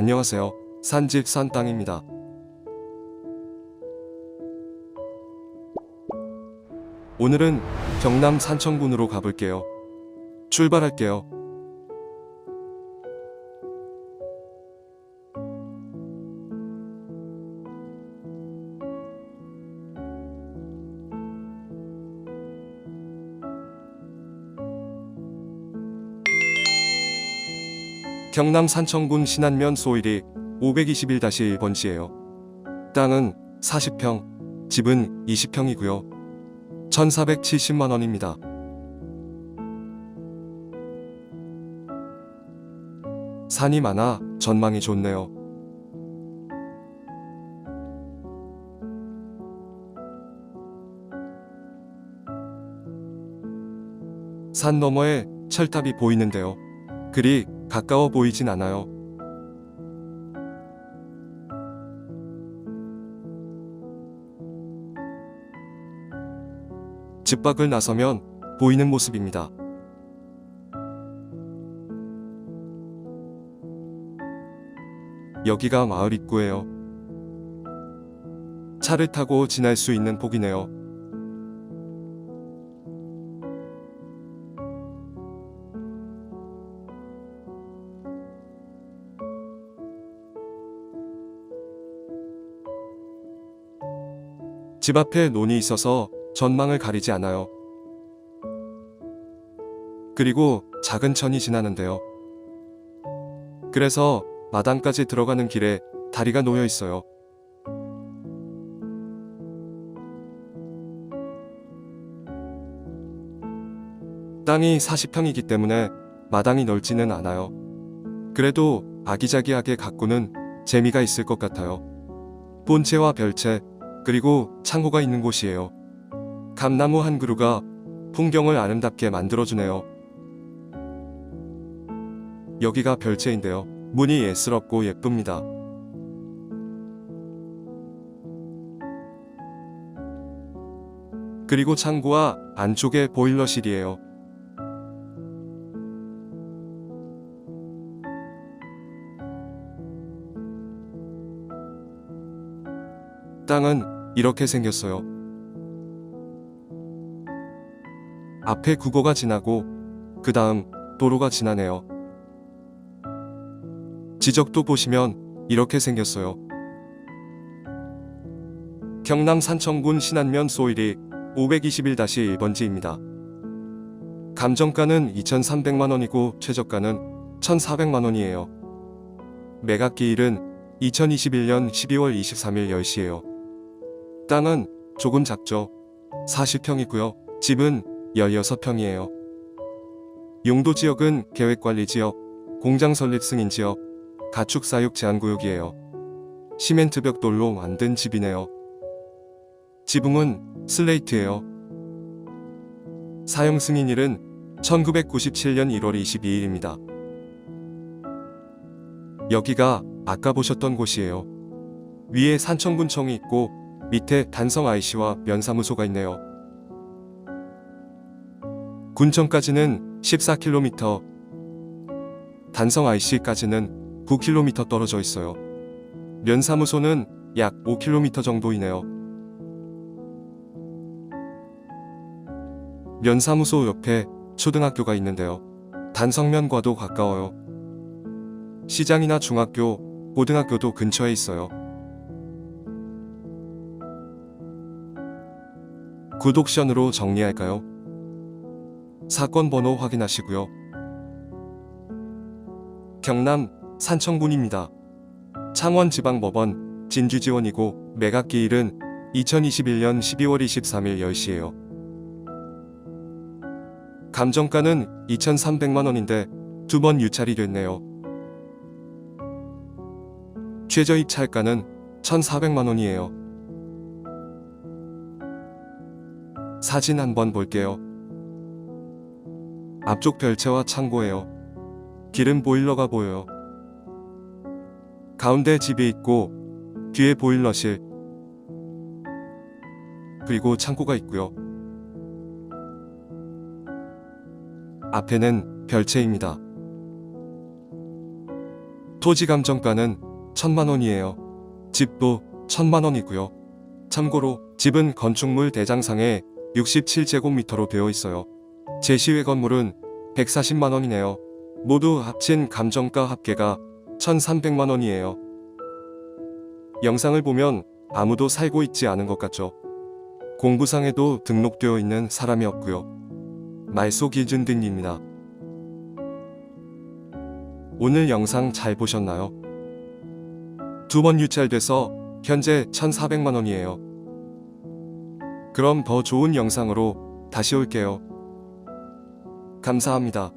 안녕하세요. 산집 산땅입니다. 오늘은 경남 산청군으로 가볼게요. 출발할게요. 경남 산청군 신안면 소일이 521-1번지예요. 땅은 40평, 집은 20평이고요. 1,470만 원입니다. 산이 많아 전망이 좋네요. 산 너머에 철탑이 보이는데요. 그리 가까워 보이진 않아요. 집 밖을 나서면 보이는 모습입니다. 여기가 마을 입구예요. 차를 타고 지날 수 있는 폭이네요. 집 앞에 논이 있어서 전망을 가리지 않아요. 그리고 작은 천이 지나는데요. 그래서 마당까지 들어가는 길에 다리가 놓여 있어요. 땅이 40평이기 때문에 마당이 넓지는 않아요. 그래도 아기자기하게 가꾸는 재미가 있을 것 같아요. 본체와 별채, 그리고 창고가 있는 곳이에요. 감나무 한 그루가 풍경을 아름답게 만들어주네요. 여기가 별채인데요. 문이 예스럽고 예쁩니다. 그리고 창고와 안쪽에 보일러실이에요. 땅은 이렇게 생겼어요. 앞에 국어가 지나고 그 다음 도로가 지나네요. 지적도 보시면 이렇게 생겼어요. 경남 산청군 신안면 소일이 521-1번지입니다. 감정가는 2,300만 원이고 최저가는 1,400만 원이에요. 매각 기일은 2021년 12월 23일 10시예요. 땅은 조금 작죠. 40평이고요. 집은 16평이에요. 용도 지역은 계획관리 지역, 공장 설립 승인 지역, 가축 사육 제한 구역이에요. 시멘트 벽돌로 만든 집이네요. 지붕은 슬레이트예요. 사용 승인일은 1997년 1월 22일입니다. 여기가 아까 보셨던 곳이에요. 위에 산청군청이 있고 밑에 단성 IC와 면사무소가 있네요. 군청까지는 14km, 단성 IC까지는 9km 떨어져 있어요. 면사무소는 약 5km 정도이네요. 면사무소 옆에 초등학교가 있는데요. 단성면과도 가까워요. 시장이나 중학교, 고등학교도 근처에 있어요. 구독션으로 정리할까요? 사건 번호 확인하시고요. 경남 산청군입니다. 창원지방법원 진주지원이고 매각 기일은 2021년 12월 23일 10시예요. 감정가는 2,300만 원인데 두 번 유찰이 됐네요. 최저 입찰가는 1,400만 원이에요. 사진 한번 볼게요. 앞쪽 별채와 창고예요. 기름 보일러가 보여요. 가운데 집이 있고 뒤에 보일러실 그리고 창고가 있고요. 앞에는 별채입니다. 토지 감정가는 천만 원이에요. 집도 천만 원이고요. 참고로 집은 건축물 대장상에 67제곱미터로 되어 있어요. 제시외 건물은 140만 원이네요. 모두 합친 감정가 합계가 1,300만 원이에요. 영상을 보면 아무도 살고 있지 않은 것 같죠? 공부상에도 등록되어 있는 사람이 없고요. 말소 기준 등입니다. 오늘 영상 잘 보셨나요? 두 번 유찰돼서 현재 1,400만 원이에요. 그럼 더 좋은 영상으로 다시 올게요. 감사합니다.